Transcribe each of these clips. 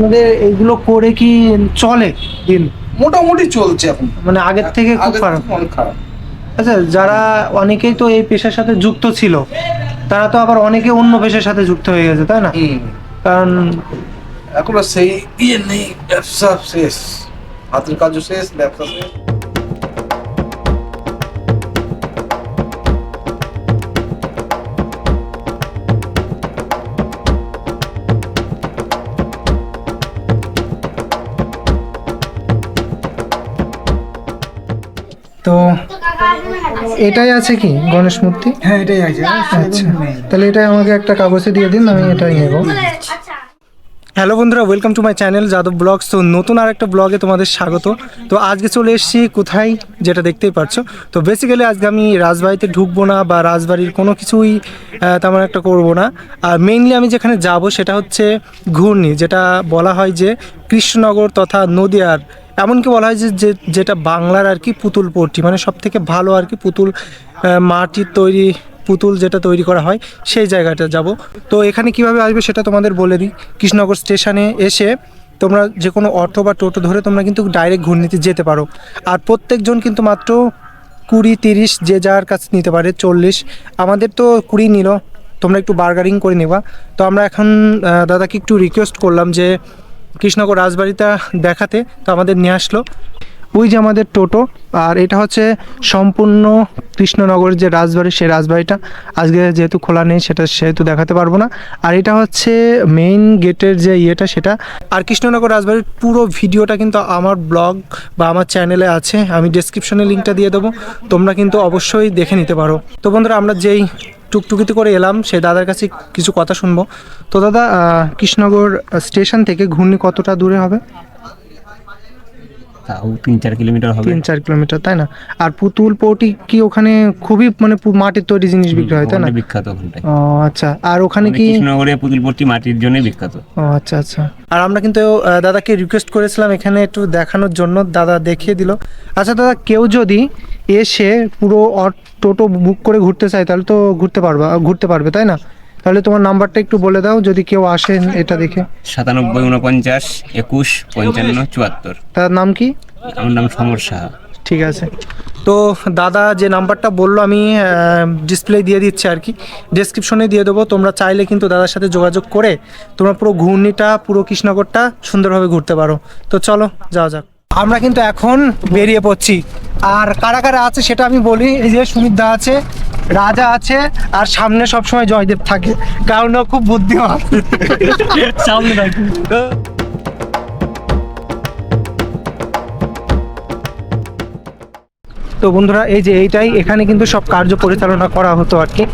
আপনাদের এইগুলো করে কি চলে দিন? মোটামুটি চলছে এখন। মানে আগের থেকে খুব আগের খারাপ। থেকে অনেক খারাপ। আচ্ছা যারা অনেকেই তো এই পেশার সাথে যুক্ত ছিল তারা তো আবার অনেকে অন্য পেশার সাথে যুক্ত হয়ে গেছে তাই না? হুম। কারণ এখন আর সেই ইয়ে নেই ব্যবসা শেষ। হাতের কাজও শেষ ব্যবসা শেষ। তো এটাই আছে কি? গণেশ মূর্তি? হ্যাঁ এটাই আছে। আচ্ছা। তাহলে এটাই আমাকে একটা কাগজে দিয়ে দিন আমি এটাই নেব। হ্যালো বন্ধুরা welcome to my channel Yadav blogs তো নতুন আর একটা ব্লগে তোমাদের স্বাগত। তো আজকে চলে এসেছি কোথায় যেটা দেখতেই পারছ তো বেসিক্যালি আজকে আমি রাজবাড়িতে ঢুকবো না বা রাজবাড়ির কোনো কিছুই তেমন একটা করব না। আর মেইনলি আমি যেখানে যাব সেটা হচ্ছে ঘূর্ণি যেটা বলা হয় যে কৃষ্ণনগর তথা নদিয়ার এমনকি বলা হয় যে যেটা বাংলার আর কি পুতুল পট্টি মানে সব থেকে ভালো আর কি পুতুল মাটির তৈরি পুতুল যেটা তৈরি করা হয়, সেই জায়গাটা যাব। তো এখানে কীভাবে আসবে সেটা তোমাদের বলে দিই। কৃষ্ণনগর স্টেশনে এসে তোমরা যে কোনো অটো বা টোটো ধরে তোমরা কিন্তু ডাইরেক্ট ঘূর্ণিতে যেতে পারো। আর প্রত্যেকজন কিন্তু মাত্র কুড়ি, তিরিশ, যে যার কাছে নিতে পারে, চল্লিশ। আমাদের তো কুড়ি নিল, তোমরা একটু বার্গারিং করে নেবা। তো আমরা এখন দাদাকে একটু রিকোয়েস্ট করলাম যে কৃষ্ণনগর রাজবাড়িটা দেখাতে তো আমাদের নিয়ে আসলো। ওই যে আমাদের টোটো, আর এটা হচ্ছে সম্পূর্ণ কৃষ্ণনগরের যে রাজবাড়ি, সেই রাজবাড়িটা। আজকে যেহেতু খোলা নেই, সেটা সেহেতু দেখাতে পারব না। আর এটা হচ্ছে মেইন গেটের যে ইয়েটা, সেটা। আর কৃষ্ণনগর রাজবাড়ির পুরো ভিডিওটা কিন্তু আমার ব্লগ বা আমার চ্যানেলে আছে। আমি ডেসক্রিপশনে লিঙ্কটা দিয়ে দেবো। তোমরা কিন্তু অবশ্যই দেখে নিতে পারো। তো বন্ধুরা, আমরা যেই টুকটুকিতে করে এলাম, সে দাদার কাছে কিছু কথা শুনব। তো দাদা কৃষ্ণনগর স্টেশন থেকে ঘূর্ণি কতটা দূরে হবে? তাও তিন চার কিলোমিটার হবে। তিন চার কিলোমিটার তাই না? আর পুতুল পৌটি কি ওখানে খুবই মানে মাটির তৈরি জিনিস বিক্রি হয় তাই না? বিখ্যাত ওখানটায়। ও আচ্ছা। আর ওখানে মানে কি কৃষ্ণনগরে পুতুলপট্টি মাটির জন্য বিখ্যাত। ও আচ্ছা আচ্ছা। আর আমরা কিন্তু দাদাকে রিকোয়েস্ট করেছিলাম এখানে একটু দেখানোর জন্য দাদা দেখিয়ে দিল। আচ্ছা দাদা কেউ যদি এসে পুরো টোটো বুক করে ঘুরতে চায় তাহলে তো ঘুরতে পারবা ঘুরতে পারবে তাই না? তাহলে তোমার নাম্বারটা একটু বলে দাও যদি কেউ আসে এটা দেখে। সাতানব্বই উনপঞ্চাশ একুশ পঞ্চান্ন চুয়াত্তর। তার নাম কি? আমার নাম সমর সাহা। ঠিক আছে। তো দাদা যে নাম্বারটা বলল আমি ডিসপ্লে দিয়ে দিচ্ছি আর কি। ডেসক্রিপশনে দিয়ে দেবো। তোমরা চাইলে কিন্তু দাদার সাথে যোগাযোগ করে তোমরা পুরো ঘূর্ণিটা পুরো কৃষ্ণনগরটা সুন্দরভাবে ঘুরতে পারো। তো চলো যাওয়া যাক। আমরা কিন্তু এখন বেরিয়ে পড়ছি। আর কারা কারা আছে সেটা আমি বলি। এই যে সুমিত দা আছে রাজা আছে আর সামনে সবসময় জয়দেব থাকে। কারণ ও খুব বুদ্ধিমান। সামনে থাকে। তো বন্ধুরা, এই যে এইটাই, এখানে কিন্তু সব কার্য পরিচালনা করা হতো আর কি।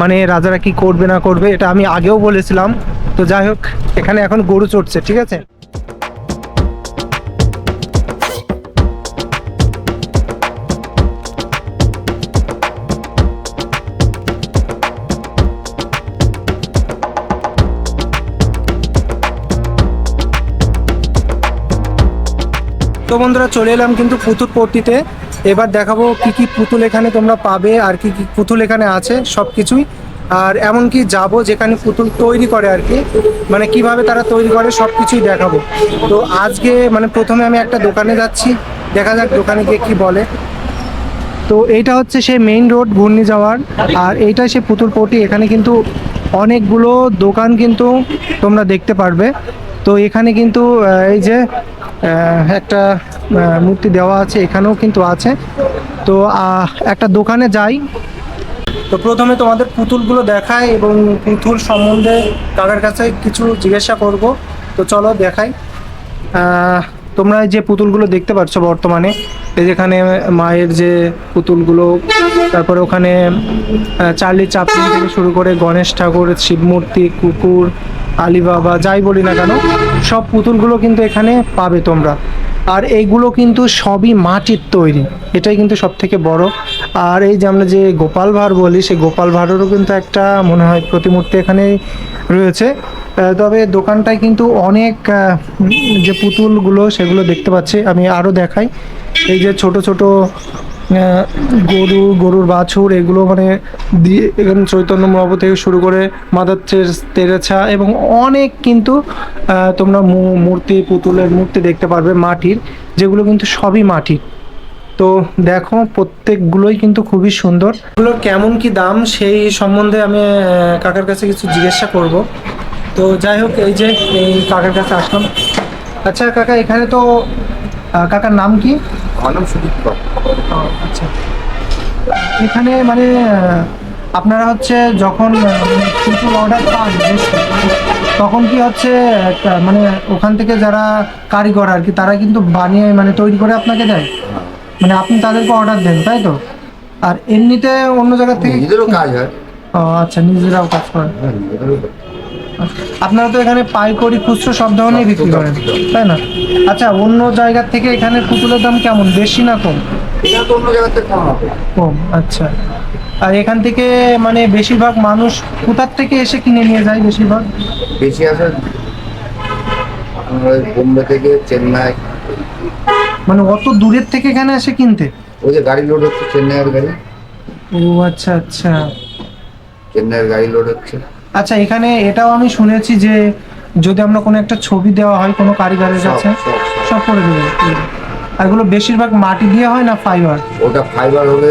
মানে রাজারা কি করবে না করবে, এটা আমি আগেও বলেছিলাম। তো যাই হোক, এখানে এখন গরু চড়ছে, ঠিক আছে? তো বন্ধুরা, চলে এলাম কিন্তু পুতুল পট্টিতে। এবার দেখাবো কি কি পুতুল এখানে তোমরা পাবে আর কি কি পুতুল এখানে আছে সব কিছুই আর এমনকি যাব যেখানে পুতুল তৈরি করে আর কি মানে কীভাবে তারা তৈরি করে সব কিছুই দেখাবো। তো আজকে মানে প্রথমে আমি একটা দোকানে যাচ্ছি, দেখা যাক দোকানে গিয়ে কি বলে। তো এইটা হচ্ছে সেই মেইন রোড ঘূর্ণি যাওয়ার আর এইটা সে পুতুল পটি, এখানে কিন্তু অনেকগুলো দোকান কিন্তু তোমরা দেখতে পারবে। তো এখানে কিন্তু এই যে একটা মূর্তি দেওয়া আছে, এখানেও কিন্তু আছে। তো একটা দোকানে যাই। তো প্রথমে তোমাদের পুতুলগুলো দেখায় এবং পুতুল সম্বন্ধে কাকার কাছে কিছু জিজ্ঞাসা করব। তো চলো দেখাই। তোমরা যে পুতুলগুলো দেখতে পাচ্ছ বর্তমানে যেখানে মায়ের যে পুতুলগুলো, তারপরে ওখানে চার্লি চাপলিন থেকে শুরু করে গণেশ ঠাকুর, শিবমূর্তি, কুকুর আলিবাবা, যাই বলি না কেন, সব পুতুলগুলো কিন্তু এখানে পাবে তোমরা। আর এইগুলো কিন্তু সবই মাটির তৈরি। এটাই কিন্তু সব থেকে বড়। আর এই যে আমরা যে গোপাল ভাঁড় বলি, সেই গোপাল ভাঁড়েরও কিন্তু একটা মনে হয় প্রতিমূর্তি এখানে রয়েছে। তবে দোকানটায় কিন্তু অনেক যে পুতুলগুলো সেগুলো দেখতে পাচ্ছি। আমি আরও দেখাই। এই যে ছোট ছোট গরু, গরুর বাছুর, এগুলো মানে দিয়ে এখানে চৈতন্য মহাপ্রভু থেকে শুরু করে মাদার তের- তেরেছা এবং অনেক কিন্তু তোমরা মূর্তি, পুতুলের মূর্তি দেখতে পারবে মাটির, যেগুলো কিন্তু সবই মাটির তো দেখো, প্রত্যেকগুলোই কিন্তু খুবই সুন্দর। এগুলোর কেমন কি দাম, সেই সম্বন্ধে আমি কাকার কাছে কিছু জিজ্ঞাসা করব। তো যাই হোক, এই যে, এই কাকার কাছে আসলাম। আচ্ছা কাকা, এখানে তো কাকার নাম কি? আমার নাম সুদীপ আচ্ছা। এখানে মানে আপনারা হচ্ছে যখন পুতুল অর্ডার পান তখন কি হচ্ছে একটা মানে ওখান থেকে যারা কারিগর আর কি তারা কিন্তু বানিয়ে মানে তৈরি করে আপনাকে দেয়? মানে আপনি তাদেরকে অর্ডার দেন তাই তো? আর এমনিতে অন্য জায়গা থেকে নিজেদেরও কাজ হয়। ও আচ্ছা নিজেরাও কাজ করেন। হ্যাঁ। আপনারা তো এখানে পাইকারি খুচরো সব ধরনের বিক্রি করেন তাই না? আচ্ছা অন্য জায়গার থেকে এখানে পুতুলের দাম কেমন? বেশি না কম? এটা তো অন্য জায়গাতে কম কম আচ্ছা। আর এখান থেকে মানে বেশিরভাগ মানুষ কোথার থেকে এসে কিনে নিয়ে যায় বেশিরভাগ? বেশি আসে বোম্বে থেকে চেন্নাই। মানে অত দূরের থেকে এখানে এসে কিনতে? ওই যে গাড়ি লোড হচ্ছে চেন্নাইয়ের গাড়ি। ও আচ্ছা আচ্ছা। চেন্নাইয়ের গাড়ি লোড হচ্ছে। আচ্ছা এখানে এটাও আমি শুনেছি যে যদি আমরা কোনো একটা ছবি দেওয়া হয় কোনো কারিগরের কাছে সব, করে দেবে। আর এগুলো বেশিরভাগ মাটি দিয়ে হয় না ফাইবার ওটা ফাইবার হবে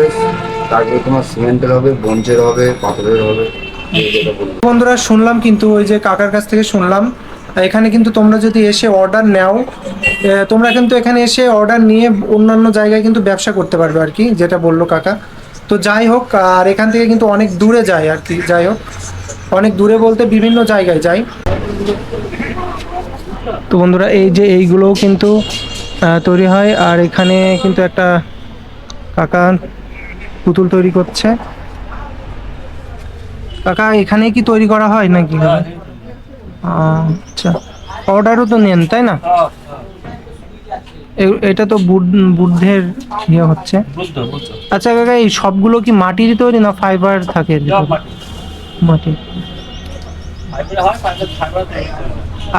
তারপরে তোমার সিমেন্টের হবে বঞ্চের হবে পাথরের হবে। বন্ধুরা শুনলাম কিন্তু ওই যে কাকার কাছ থেকে শুনলাম এখানে কিন্তু তোমরা যদি এসে অর্ডার নাও তোমরা কিন্তু এখানে এসে অর্ডার নিয়ে অন্যান্য জায়গায় কিন্তু ব্যবসা করতে পারবে আর কি যেটা বলল কাকা। তো যাই হোক আর এখান থেকে কিন্তু অনেক দূরে যায় আর কি যাই হোক। অনেক দূরে বলতে বিভিন্ন জায়গায় যাই। তো বন্ধুরা এই যে এইগুলোও কিন্তু তৈরি হয় আর এখানে কিন্তু একটা কাকা পুতুল তৈরি করছে। কাকা এখানে কি তৈরি করা হয় নাকি? আচ্ছা অর্ডারও তো নেন তাই না? এটা তো বুদ্ধ- বুদ্ধের ইয়ে হচ্ছে। আচ্ছা কাকা এই সবগুলো কি মাটির তৈরি না ফাইবার থাকে? মাটি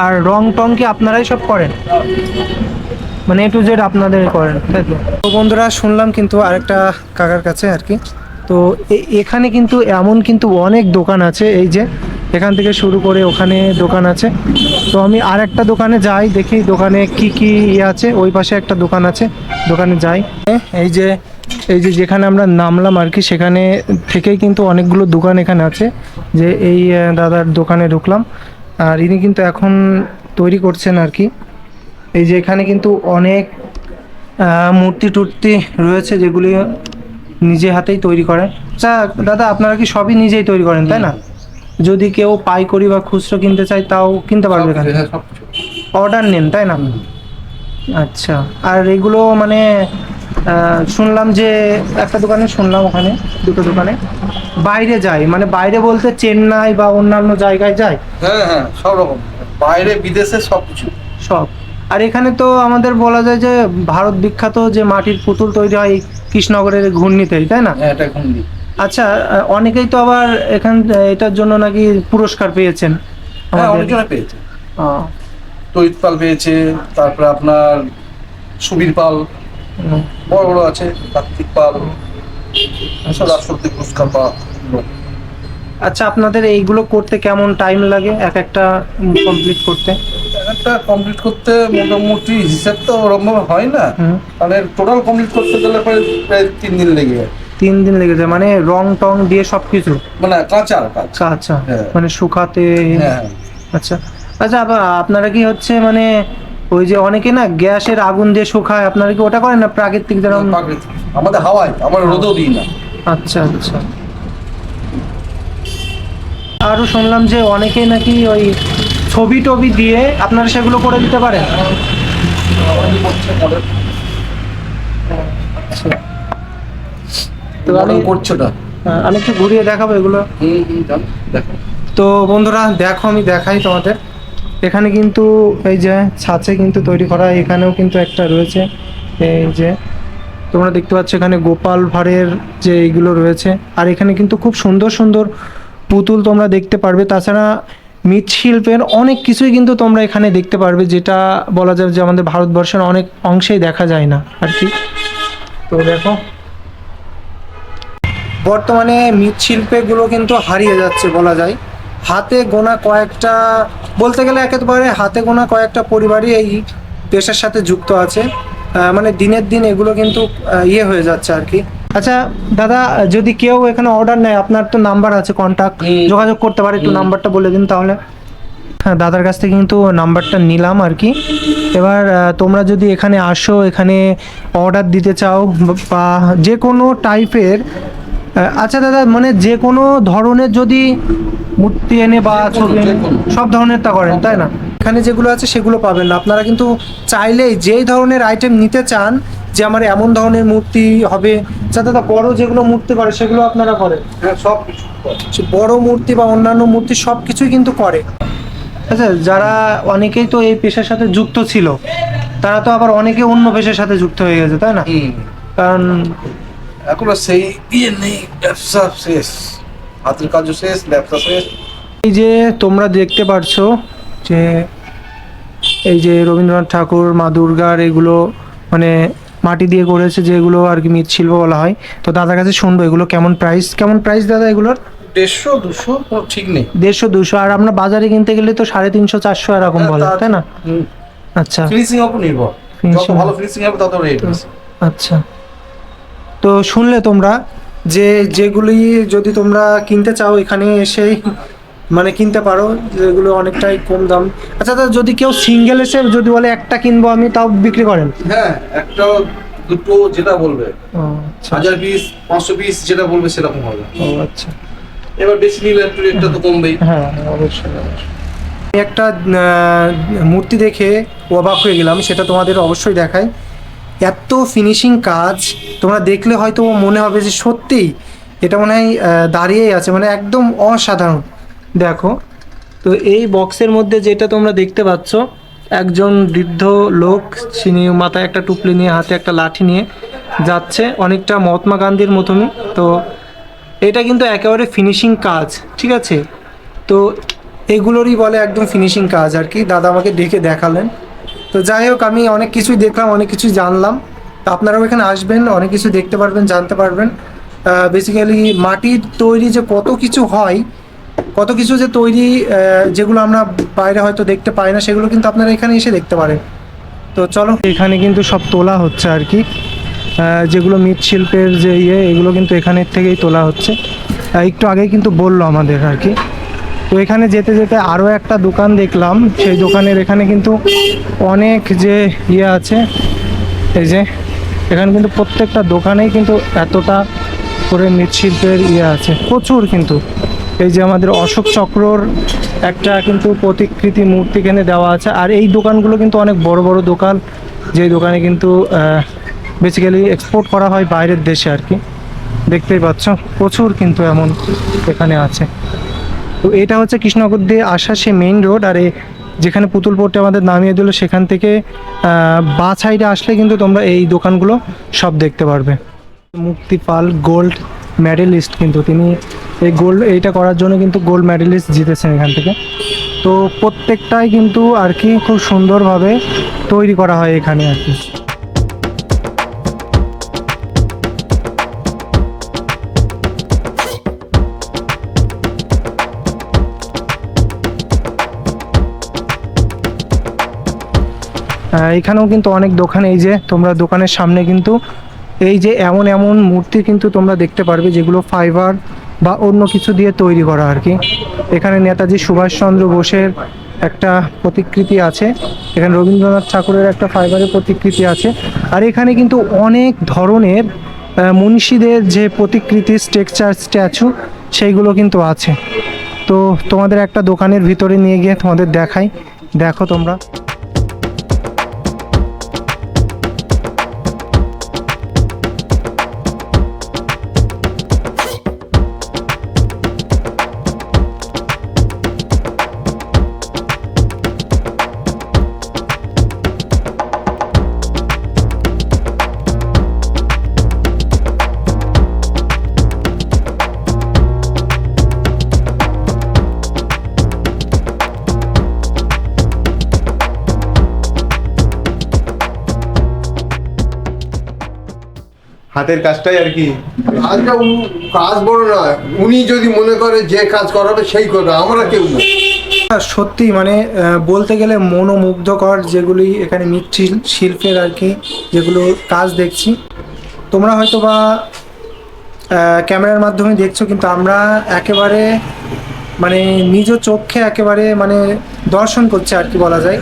আর রং টং কি আপনারাই সব করেন? মানে এ টু জেড আপনাদের করেন, তাই তো? বন্ধুরা, শুনলাম কিন্তু আরেকটা কাকার কাছে আর কি। তো এখানে কিন্তু এমন কিন্তু অনেক দোকান আছে, এই যে এখান থেকে শুরু করে ওখানে দোকান আছে। তো আমি আর একটা দোকানে যাই, দেখি দোকানে কি কি ইয়ে আছে, ওই পাশে একটা দোকান আছে, দোকানে যাই। এই যে এই যে যেখানে আমরা নামলাম আর কি, সেখানে থেকেই কিন্তু অনেকগুলো দোকান এখানে আছে। যে এই দাদার দোকানে ঢুকলাম। আর ইনি কিন্তু এখন তৈরি করছেন আর কি। এই যে এখানে কিন্তু অনেক মূর্তি টুর্তি রয়েছে যেগুলি নিজে হাতেই তৈরি করে। আচ্ছা দাদা আপনারা কি সবই নিজেই তৈরি করেন তাই না? যদি কেউ পাইকারি বা খুচরো কিনতে চায় তাও কিনতে পারবে এখানে। হ্যাঁ। অর্ডার নেন তাই না? আচ্ছা আর এগুলো মানে শুনলাম যে একটা দোকানে শুনলাম ওখানে দুটো দোকানে। বাইরে যায় মানে বাইরে বলতে চেন্নাই বা অন্যান্য জায়গায় যায়? হ্যাঁ হ্যাঁ সব রকম। বাইরে বিদেশে সব কিছু। সব। আর এখানে তো আমাদের বলা যায় যে ভারত বিখ্যাত যে মাটির পুতুল তৈরি হয় কৃষ্ণনগরের ঘূর্ণিতেই তাই না? হ্যাঁ এটা এখন আচ্ছা অনেকেই তো আবার এখান এটার জন্য নাকি পুরস্কার পেয়েছেন হ্যাঁ অনেকজনে পেয়েছে। আহ, তৈত পেয়েছে তারপরে আপনার সুবীর পাল বড় বড় আছে কার্তিক পাল এসব রাষ্ট্রপতি পুরস্কার পাওয়া আচ্ছা আপনাদের এইগুলো করতে কেমন টাইম লাগে? এক একটা কমপ্লিট করতে? একটা কমপ্লিট করতে মোটামুটি হিসাব তো ওরকম হয় না। মানে টোটাল কমপ্লিট করতে গেলে প্রায় তিন দিন লেগে যায়। তিন দিন লেগে যায় মানে রং টং দিয়ে সব কিছু মানে কাঁচা কাজ আচ্ছা। মানে শুকাতে? হ্যাঁ। আচ্ছা। আচ্ছা আবার আপনারা কি হচ্ছে মানে ওই যে অনেকে না গ্যাসের আগুন দিয়ে শুকায় আপনারা কি ওটা করেন না প্রাকৃতিক যেরকম? আমাদের হাওয়ায় আমার রোদেও দিই না। আচ্ছা আচ্ছা। আরও শুনলাম যে অনেকেই নাকি ওই ছবি টবি দিয়ে আপনারা সেগুলো করে দিতে পারেন। আচ্ছা। তো আমি মডেল করছে ওটা? আহ, আমি একটু ঘুরিয়ে দেখাবো এগুলো। তো বন্ধুরা দেখো আমি দেখাই তোমাদের। এখানে কিন্তু এই যে ছাঁচে কিন্তু তৈরি করা, এখানেও কিন্তু একটা রয়েছে। এই যে তোমরা দেখতে পাচ্ছ এখানে গোপাল ভাঁড়ের যে এইগুলো রয়েছে। আর এখানে কিন্তু খুব সুন্দর সুন্দর পুতুল তোমরা দেখতে পারবে। তাছাড়া মৃৎশিল্পের অনেক কিছুই কিন্তু তোমরা এখানে দেখতে পারবে, যেটা বলা যায় যে আমাদের ভারতবর্ষের অনেক অংশেই দেখা যায় না। আর কি? তো দেখো। বর্তমানে মৃৎশিল্পেগুলো কিন্তু হারিয়ে যাচ্ছে বলা যায়। হাতে গোনা কয়েকটা বলতে গেলে একেবারে হাতে গোনা কয়েকটা পরিবারই এই পেশার সাথে যুক্ত আছে। মানে দিনের দিন এগুলো কিন্তু ইয়ে হয়ে যাচ্ছে আর কি। আচ্ছা দাদা যদি কেউ এখানে অর্ডার নেয় আপনার তো নাম্বার আছে কন্ট্যাক্ট যোগাযোগ করতে পারে একটু নাম্বারটা বলে দিন তাহলে। হ্যাঁ দাদার কাছ থেকে কিন্তু নাম্বারটা নিলাম আর কি। এবার তোমরা যদি এখানে আসো এখানে অর্ডার দিতে চাও বা যে কোনো টাইপের আচ্ছা দাদা মানে যে কোনো ধরনের যদি মূর্তি এনে বা ছবি এনে সব ধরনের তা করেন তাই না? এখানে যেগুলো আছে সেগুলো পাবেন না। আপনারা কিন্তু চাইলেই যেই ধরনের আইটেম নিতে চান যে আমার এমন ধরনের মূর্তি হবে যাতে দাদা বড় যেগুলো মূর্তি করে সেগুলো আপনারা করেন। হ্যাঁ সব কিছু বড় মূর্তি বা অন্যান্য মূর্তি সব কিছুই কিন্তু করে। আচ্ছা যারা অনেকেই তো এই পেশার সাথে যুক্ত ছিল তারা তো আবার অনেকে অন্য পেশার সাথে যুক্ত হয়ে গেছে তাই না? কারণ এখন সেই ইয়ে নেই ব্যবসা শেষ। হাতের কাজও শেষ ব্যবসা শেষ। এই যে তোমরা দেখতে পারছ যে এই যে রবীন্দ্রনাথ ঠাকুর মা দুর্গার এগুলো মানে মাটি দিয়ে করেছে যেগুলো আর কি মৃৎশিল্প বলা হয়। তো দাদার কাছে শুনব এগুলো কেমন প্রাইস কেমন প্রাইস দাদা এগুলোর? দেড়শো দুশো ঠিক নেই। দেড়শো দুশো আর আমরা বাজারে কিনতে গেলে তো সাড়ে তিনশো চারশো এরকম হ্যাঁ, বলে তাই না? আচ্ছা। ফিনিশিং উপর নির্ভর। যত ভালো ফিনিশিং হবে তত রেট আচ্ছা। তো শুনলে তোমরা যে যেগুলি যদি তোমরা কিনতে চাও এখানে এসেই মানে কিনতে পারো যেগুলো অনেকটাই কম দাম। আচ্ছা দাদা যদি কেউ সিঙ্গেল এসে যদি বলে একটা কিনবো আমি তাও বিক্রি করেন? হ্যাঁ একটা দুটো যেটা বলবে। আচ্ছা। হাজার পিস পাঁচশো পিস যেটা বলবে সেরকম হবে। ও আচ্ছা। এবার বেশি নিলে একটু রেটটা তো কমবেই। হ্যাঁ অবশ্যই অবশ্যই। একটা মূর্তি দেখে অবাক হয়ে গেলাম সেটা তোমাদের অবশ্যই দেখাই। এত ফিনিশিং কাজ, তোমরা দেখলে হয়তো মনে হবে যে সত্যিই এটা মনে হয় দাঁড়িয়েই আছে মানে একদম অসাধারণ। দেখো, তো এই বক্সের মধ্যে যেটা তোমরা দেখতে পাচ্ছ, একজন বৃদ্ধ লোক তিনি মাথায় একটা টুপলি নিয়ে, হাতে একটা লাঠি নিয়ে যাচ্ছে, অনেকটা মহাত্মা গান্ধীর মতনই। তো এটা কিন্তু একেবারে ফিনিশিং কাজ, ঠিক আছে? তো এগুলোরই বলে একদম ফিনিশিং কাজ আর কি। দাদা আমাকে ডেকে দেখালেন। তো যাই হোক, আমি অনেক কিছুই দেখলাম, অনেক কিছুই জানলাম। তো আপনারাও এখানে আসবেন, অনেক কিছু দেখতে পারবেন, জানতে পারবেন। বেসিক্যালি মাটির তৈরি যে কত কিছু হয়, কত কিছু যে তৈরি যেগুলো আমরা বাইরে হয়তো দেখতে পাই না, সেগুলো কিন্তু আপনারা এখানে এসে দেখতে পারেন। তো চলো, এখানে কিন্তু সব তোলা হচ্ছে আর কি। যেগুলো মৃৎশিল্পের যে ইয়ে এগুলো কিন্তু এখানের থেকেই তোলা হচ্ছে। একটু আগে কিন্তু বলল আমাদের আর কি। তো এখানে যেতে যেতে আরও একটা দোকান দেখলাম। সেই দোকানের এখানে কিন্তু অনেক যে ইয়ে আছে, এই যে এখানে কিন্তু প্রত্যেকটা দোকানেই কিন্তু এতটা করে মৃৎশিল্পের ইয়ে আছে, প্রচুর কিন্তু। এই যে আমাদের অশোক চক্রর একটা কিন্তু প্রতিকৃতি মূর্তি এখানে দেওয়া আছে। আর এই দোকানগুলো কিন্তু অনেক বড় বড় দোকান, যে দোকানে কিন্তু বেসিক্যালি এক্সপোর্ট করা হয় বাইরের দেশে আর কি। দেখতেই পাচ্ছ, প্রচুর কিন্তু এমন এখানে আছে। তো এটা হচ্ছে কৃষ্ণনগর দিয়ে আসা সে মেইন রোড আর যেখানে পুতুল পোর্টে আমাদের নামিয়ে দিল, সেখান থেকে বা সাইডে আসলে কিন্তু তোমরা এই দোকানগুলো সব দেখতে পারবে। মুক্তি পাল গোল্ড মেডেলিস্ট কিন্তু তিনি এই গোল্ড এইটা করার জন্য কিন্তু গোল্ড মেডেলিস্ট জিতেছেন এখান থেকে। তো প্রত্যেকটাই কিন্তু আর কি খুব সুন্দরভাবে তৈরি করা হয় এখানে আর কি। এখানেও কিন্তু অনেক দোকান, এই যে তোমরা দোকানের সামনে কিন্তু এই যে এমন এমন মূর্তি কিন্তু তোমরা দেখতে পারবে, যেগুলো ফাইবার বা অন্য কিছু দিয়ে তৈরি করা আর কি। এখানে নেতাজি সুভাষচন্দ্র বোসের একটা প্রতিকৃতি আছে, এখানে রবীন্দ্রনাথ ঠাকুরের একটা ফাইবারের প্রতিকৃতি আছে। আর এখানে কিন্তু অনেক ধরনের মনীষীদের যে প্রতিকৃতি স্ট্রাকচার স্ট্যাচু সেইগুলো কিন্তু আছে। তো তোমাদের একটা দোকানের ভিতরে নিয়ে গিয়ে তোমাদের দেখাই, দেখো তোমরা। হাতের কাজটাই আর কি। কাজটা কাজ বড় না উনি যদি মনে করে যে কাজ করাবে সেই করবে আমরা কেউ না সত্যি মানে বলতে গেলে মনোমুগ্ধকর যেগুলি এখানে মৃৎশিল শিল্পের আর কি যেগুলো কাজ দেখছি। তোমরা হয়তো বা ক্যামেরার মাধ্যমে দেখছ কিন্তু আমরা একেবারে মানে নিজ চোখে একেবারে মানে দর্শন করছে আর কি বলা যায়।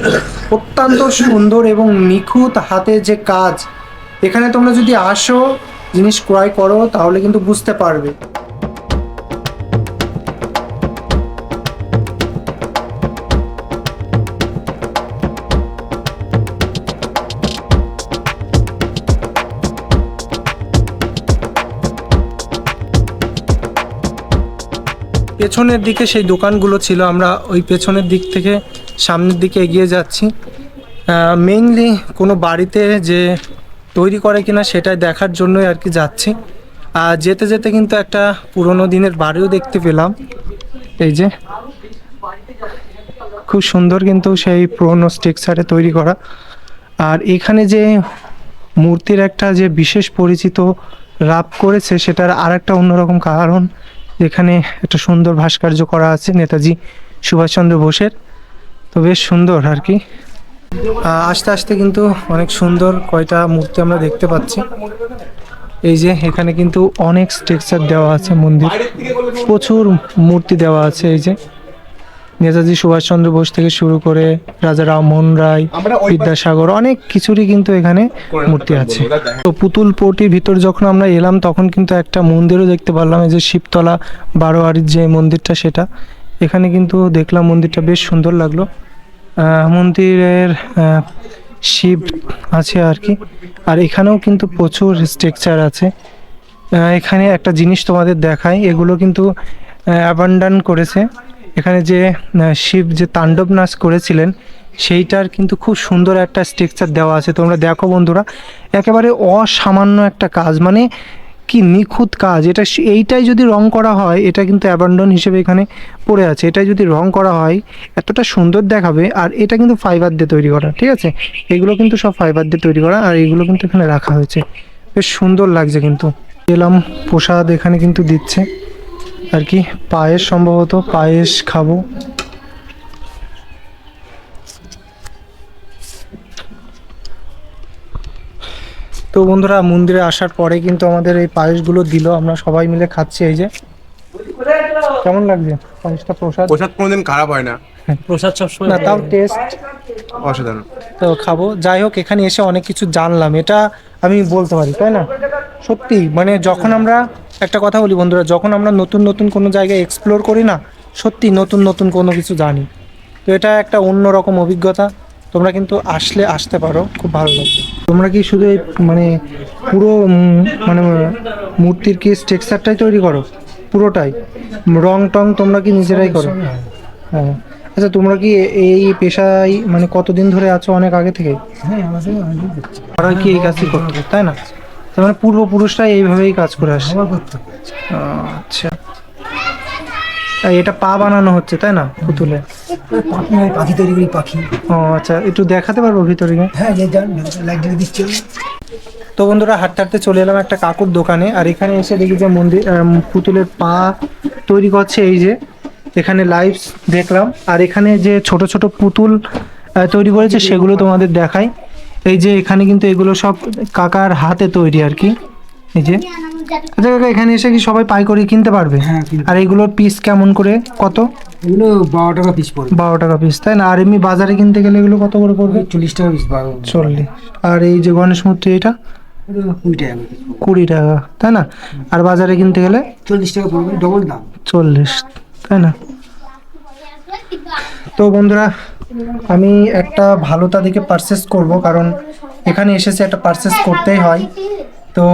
অত্যন্ত সুন্দর এবং নিখুঁত হাতে যে কাজ। এখানে তোমরা যদি আসো জিনিস ক্রয় করো, তাহলে কিন্তু বুঝতে পারবে। পেছনের দিকে সেই দোকানগুলো ছিল, আমরা ওই পেছনের দিক থেকে সামনের দিকে এগিয়ে যাচ্ছি। মেইনলি কোনো বাড়িতে যে তৈরি করে কিনা সেটাই দেখার জন্যই আর কি যাচ্ছি। আর যেতে যেতে কিন্তু একটা পুরোনো দিনের বাড়িও দেখতে পেলাম। এই যে, খুব সুন্দর কিন্তু সেই পুরোনো স্ট্রাকচারে তৈরি করা। আর এখানে যে মূর্তির একটা যে বিশেষ পরিচিত লাভ করেছে, সেটার আর একটা অন্যরকম কারণ। এখানে একটা সুন্দর ভাস্কর্য করা আছে নেতাজি সুভাষচন্দ্র বোসের। তো বেশ সুন্দর আর কি। আস্তে আস্তে কিন্তু অনেক সুন্দর কয়টা মূর্তি আমরা দেখতে পাচ্ছি। এই যে এখানে কিন্তু অনেক স্ট্রাকচার দেওয়া আছে মন্দির। প্রচুর মূর্তি দেওয়া আছে এই যে। নেতাজি সুভাষচন্দ্র বোস থেকে শুরু করে রাজা রামমোহন রায় বিদ্যাসাগর অনেক কিছুরই কিন্তু এখানে মূর্তি আছে। তো পুতুল পোটির ভিতর যখন আমরা এলাম তখন কিন্তু একটা মন্দিরও দেখতে পারলাম এই যে শিবতলা বারোয়ারির যে মন্দিরটা সেটা। এখানে কিন্তু দেখলাম মন্দিরটা বেশ সুন্দর লাগল। মন্দিরের শিব আছে আর কি। আর এখানেও কিন্তু প্রচুর স্ট্রাকচার আছে। এখানে একটা জিনিস তোমাদের দেখায় এগুলো কিন্তু অ্যাবান্ডান করেছে। এখানে যে শিব যে তাণ্ডব নাচ করেছিলেন, সেইটার কিন্তু খুব সুন্দর একটা স্ট্রাকচার দেওয়া আছে। তোমরা দেখো বন্ধুরা, একেবারে অসামান্য একটা কাজ। মানে কি নিখুঁত কাজ? এটা এইটাই যদি রং করা হয়, এটা কিন্তু অ্যাবান্ডন হিসেবে এখানে পড়ে আছে। এটাই যদি রং করা হয়, এতটা সুন্দর দেখাবে, আর এটা কিন্তু ফাইবার দিয়ে তৈরি করা, ঠিক আছে? এগুলো কিন্তু সব ফাইবার দিয়ে তৈরি করা, আর এগুলো কিন্তু এখানে রাখা হয়েছে। বেশ সুন্দর লাগছে কিন্তু। এলাম প্রসাদ এখানে কিন্তু দিচ্ছে। আর কি, পায়েস সম্ভবত, পায়েস খাব। তো বন্ধুরা মন্দিরে আসার পরে কিন্তু আমাদের এই পায়েসগুলো দিল আমরা সবাই মিলে খাচ্ছি এই যে। কেমন লাগছে পায়েসটা প্রসাদ? প্রসাদ কোনোদিন খারাপ হয় না। না তাও টেস্ট অসাধারণ। তো খাব। যাই হোক এখানে এসে অনেক কিছু জানলাম এটা আমি বলতে পারি তাই না? সত্যি মানে যখন আমরা একটা কথা বলি বন্ধুরা যখন আমরা নতুন নতুন কোনো জায়গায় এক্সপ্লোর করি না সত্যি নতুন নতুন কোনো কিছু জানি। তো এটা একটা অন্যরকম অভিজ্ঞতা। তোমরা কিন্তু আসলে আসতে পারো খুব ভালো লাগবে। তোমরা কি শুধু এই মানে পুরো মানে মূর্তির কি স্ট্রাকচারটাই তৈরি করো? পুরোটাই? রং টং তোমরা কি নিজেরাই করো? হ্যাঁ। আচ্ছা তোমরা কি এই পেশায় মানে কতদিন ধরে আছো অনেক আগে থেকে? ওরা কি এই কাজই করতো তাই না? তার মানে পূর্বপুরুষরা এইভাবেই কাজ করে আসছে। আচ্ছা। এটা পা বানানো হচ্ছে তাই না পুতুলে? পাখি তৈরি করি পাখি। ও আচ্ছা একটু দেখাতে পারব ভিতরে হ্যাঁ লাইট দিচ্ছি তো বন্ধুরা হাঁটতে হাঁটতে চলে এলাম একটা কাকুর দোকানে আর এখানে এসে দেখি যে মন্দির পুতুলের পা তৈরি করছে এই যে এখানে লাইভ দেখলাম। আর এখানে যে ছোট ছোট পুতুল তৈরি করেছে সেগুলো তোমাদের দেখাই। এই যে এখানে কিন্তু এগুলো সব কাকার হাতে তৈরি আর কি। এই যে। আচ্ছা কাকা এখানে এসে কি সবাই পাইকারি কিনতে পারবে? হ্যাঁ, আর এগুলোর পিস কেমন করে? কত? এগুলো বারো টাকা পিস পড়বে। বারো টাকা পিস তাই না? আর এমনি বাজারে কিনতে গেলে এগুলো কত করে পড়বে? চল্লিশ টাকা পিস বারো চল্লিশ। আর এই যে গণেশ মূর্তি এটা? কুড়ি টাকা কুড়ি টাকা তাই না? আর বাজারে কিনতে গেলে? চল্লিশ টাকা পড়বে ডবল দাম। চল্লিশ তাই না? তো বন্ধুরা আমি একটা ভালোটা দেখে পারচেস করব কারণ এখানে এসেছে একটা পারচেস করতেই হয়। তো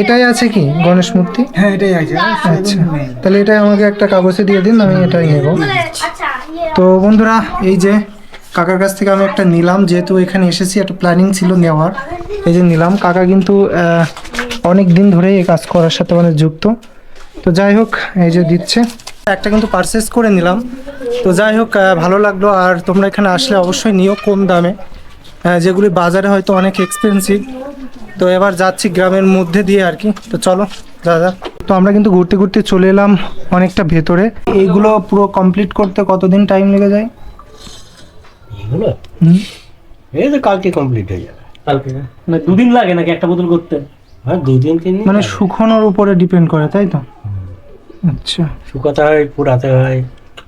এটাই আছে কি? গণেশ মূর্তি? হ্যাঁ এটাই আছে। আচ্ছা। তাহলে এটাই আমাকে একটা কাগজে দিয়ে দিন আমি এটাই নেব। তো বন্ধুরা এই যে কাকার কাছ থেকে আমি একটা নিলাম যেহেতু এখানে এসেছি একটা প্ল্যানিং ছিল নেওয়ার। এই যে নিলাম। কাকা কিন্তু অনেক দিন ধরে এই কাজ করার সাথে মানে যুক্ত। তো যাই হোক এই যে দিচ্ছে। একটা কিন্তু পারচেস করে নিলাম। তো যাই হোক ভালো লাগল। আর তোমরা এখানে আসলে অবশ্যই নিও কম দামে। যেগুলি বাজারে হয়তো অনেক এক্সপেন্সিভ তো এবার যাচ্ছি গ্রামের মধ্যে দিয়ে আর কি। তো চলো দাদা। তো আমরা কিন্তু ঘুরতে ঘুরতে চলে এলাম অনেকটা ভেতরে। এইগুলো পুরো কমপ্লিট করতে কতদিন টাইম লেগে যায়? এগুলো এই তো কালকে কমপ্লিট হয়ে যাবে। কালকে মানে দুদিন লাগে নাকি একটা বোতল করতে? হ্যাঁ দুদিন তিন মানে। শুকানোর উপরে ডিপেন্ড করে তাই তো? আচ্ছা। শুকাতে হয় পুরাতে হয়।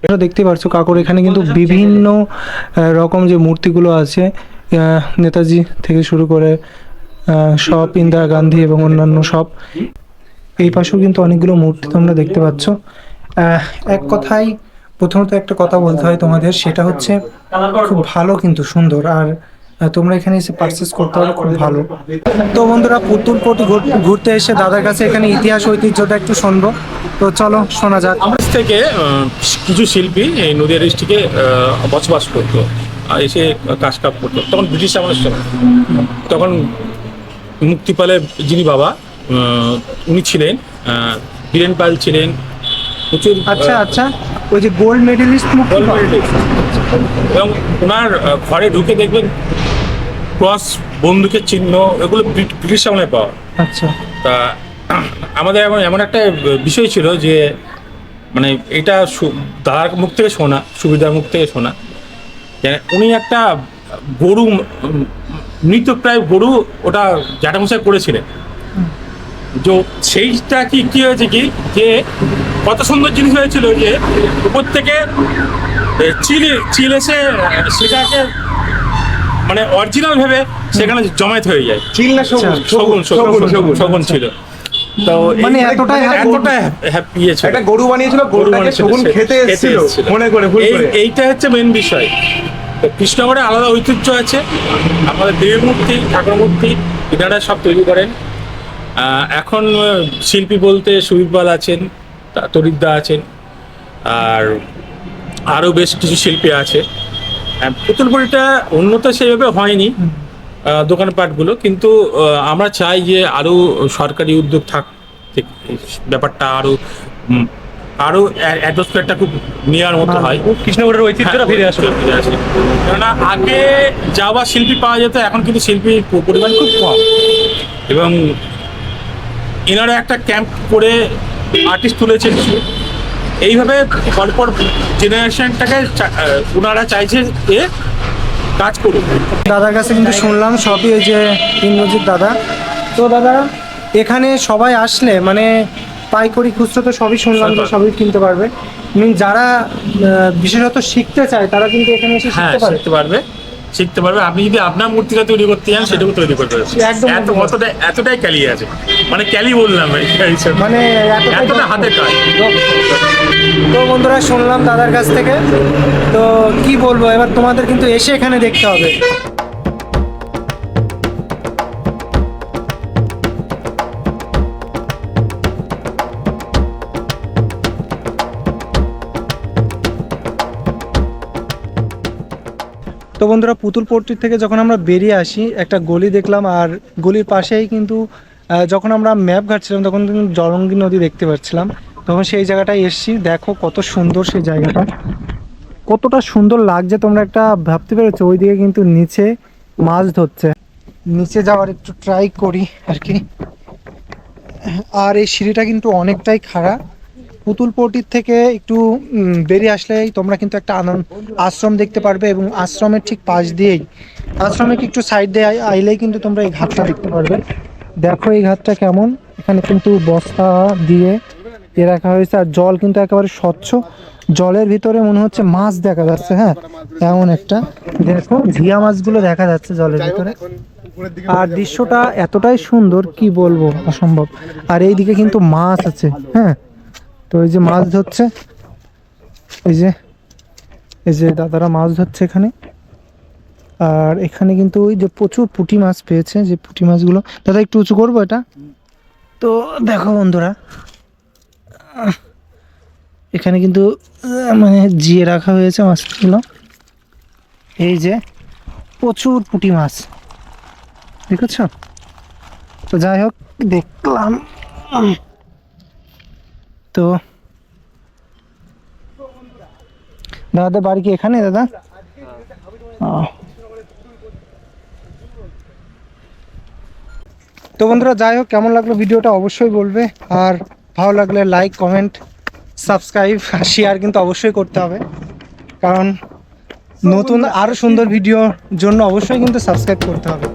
এটা দেখতে পারছ কাকুর এখানে কিন্তু বিভিন্ন রকম যে মূর্তিগুলো আছে নেতাজি থেকে শুরু করে সব ইন্দিরা গান্ধী এবং অন্যান্য সব। এই পাশেও কিন্তু অনেকগুলো মূর্তি তোমরা দেখতে পাচ্ছ। এক কথায় প্রথমত একটা কথা বলতে হয় তোমাদের, সেটা হচ্ছে খুব ভালো কিন্তু সুন্দর, আর তোমরা এখানে এসে পারচেস করতে পারো, খুব ভালো। তো বন্ধুরা পুতুলপটি ঘুর- ঘুরতে এসে দাদার কাছে এখানে ইতিহাস, ঐতিহ্যটা একটু শুনব। তো চলো, শোনা যাক। থেকে কিছু শিল্পী এই নদিয়া ডিস্ট্রিক্টে বসবাস করতো এসে কাজ কাপ করতো। তখন ব্রিটিশ আমলের তখন মুক্তিপালের যিনি বাবা উনি ছিলেন বীরেন পাল ছিলেন প্রচুর আচ্ছা আচ্ছা ওই যে গোল্ড মেডেলিস্ট মুক্তি gold এবং ওনার ঘরে ঢুকে দেখবেন ক্রস বন্দুকের চিহ্ন এগুলো ব্রিটিশ আমলে পাওয়া। আচ্ছা। তা আমাদের এমন এমন একটা বিষয় ছিল যে মানে এটা দাদার মুখ থেকে শোনা সুবিধার মুখ থেকে শোনা। উনি একটা গরু মৃতপ্রায় গরু ওটা জ্যাঠামশাই করেছিলেন। তো সেইটা কি কি হয়েছে কি যে কত সুন্দর জিনিস হয়েছিল যে উপর থেকে চিল চিল এসে সেটাকে মানে অরিজিনাল ভেবে সেখানে জমায়েত হয়ে যায়। চিল না শগুন শগুন শগুন শগুন ছিল। তো মানে এতটাই এতটাই হ্যাপি ইয়ে ছিল। একটা গরু বানিয়েছিল গরুটাকে শগুন খেতে এসেছিল। এসেছিল। মনে করে ভুল করে। এইটা হচ্ছে মেন বিষয়। কৃষ্ণগড়ে আলাদা ঐতিহ্য আছে। আমাদের দেবী মূর্তি ঠাকুর মূর্তি এনারা সব তৈরি করেন। এখন শিল্পী বলতে সুবীর আছেন তরিদ্দা আছেন, আর আরও বেশ কিছু শিল্পী আছে। পুতুলপুরিটা উন্নত সেইভাবে হয়নি দোকানপাটগুলো, কিন্তু আমরা চাই যে আরও সরকারি উদ্যোগ থেকে ব্যাপারটা আরও আরও অ্যাটমসফিয়ারটা খুব নেওয়ার মতো হয় কৃষ্ণগড়ের ঐতিহ্যটা ফিরে আসবে হ্যাঁ, ফিরে আসে কেননা আগে যাওয়া শিল্পী পাওয়া যেত এখন কিন্তু শিল্পীর পরিমাণ খুব কম। এবং এনারা একটা ক্যাম্প করে আর্টিস্ট তুলেছে কিছু এইভাবে পরপর জেনারেশনটাকে ওনারা চাইছে যে কাজ করুক। দাদার কাছে কিন্তু শুনলাম সবই ওই যে ইন্দ্রজিৎ দাদা। তো দাদা এখানে সবাই আসলে মানে পাইকারি খুচরো তো সবই শুনলাম যে সবই কিনতে পারবে। এবং যারা বিশেষত শিখতে চায় তারা কিন্তু এখানে এসে হ্যাঁ শিখতে পারে। শিখতে পারবে। শিখতে পারবে। আপনি যদি আপনার মূর্তিটা তৈরি করতে চান সেটাও তৈরি করতে পারবেন এত অতটাই এতটাই ক্যালি আছে। মানে ক্যালি বললাম। মানে এতটা হাতের কাজ। তো বন্ধুরা শুনলাম দাদার কাছ থেকে। তো কি বলব এবার তোমাদের কিন্তু এসে এখানে দেখতে হবে। তো বন্ধুরা, পুতুল পোর্ট্রিট থেকে যখন আমরা বেরিয়ে আসি, একটা গলি দেখলাম আর গলির পাশেই কিন্তু যখন আমরা ম্যাপ ঘাটছিলাম, তখন কিন্তু জলঙ্গি নদী দেখতে পাচ্ছিলাম। তখন সেই জায়গাটায় এসছি। দেখো কত সুন্দর সেই জায়গাটা। কতটা সুন্দর লাগছে তোমরা একটা ভাবতে পেরেছ। ওইদিকে কিন্তু নিচে মাছ ধরছে। নিচে যাওয়ার একটু ট্রাই করি আর কি। আর এই সিঁড়িটা কিন্তু অনেকটাই খাড়া। পুতুলপটির থেকে একটু বেরিয়ে আসলেই তোমরা কিন্তু একটা আনন্দ আশ্রম দেখতে পারবে এবং আশ্রমের ঠিক পাশ দিয়েই আশ্রমের একটু সাইড দিয়ে আই- আইলেই কিন্তু তোমরা এই ঘাটটা দেখতে পারবে। দেখো এই ঘাটটা কেমন। এখানে কিন্তু বস্তা দিয়ে এ রাখা হয়েছে আর জল কিন্তু একেবারে স্বচ্ছ। জলের ভিতরে মনে হচ্ছে মাছ দেখা যাচ্ছে হ্যাঁ? এমন একটা। দেখো ঝিয়া মাছগুলো দেখা যাচ্ছে জলের ভিতরে। আর দৃশ্যটা এতটাই সুন্দর কি বলব অসম্ভব। আর এইদিকে কিন্তু মাছ আছে হ্যাঁ? তো এই যে মাছ ধরছে, এই যে এই যে দাদারা মাছ ধরছে এখানে। আর এখানে কিন্তু ওই যে প্রচুর পুঁটি মাছ পেয়েছে, যে পুঁটি মাছগুলো। দাদা, একটু উঁচু করব এটা? তো দেখো বন্ধুরা, এখানে কিন্তু মানে জিয়ে রাখা হয়েছে মাছগুলো। এই যে প্রচুর পুঁটি মাছ, দেখেছ? তো যাই হোক, দেখলাম। তো। দাদাদের বাড়ি কি এখানে দাদা? তো বন্ধুরা, যাই হোক, কেমন লাগল ভিডিওটা অবশ্যই বলবে। আর ভালো লাগলে লাইক কমেন্ট সাবস্ক্রাইব শেয়ার কিন্তু অবশ্যই করতে হবে। কারণ নতুন আরও সুন্দর ভিডিওর জন্য অবশ্যই কিন্তু সাবস্ক্রাইব করতে হবে।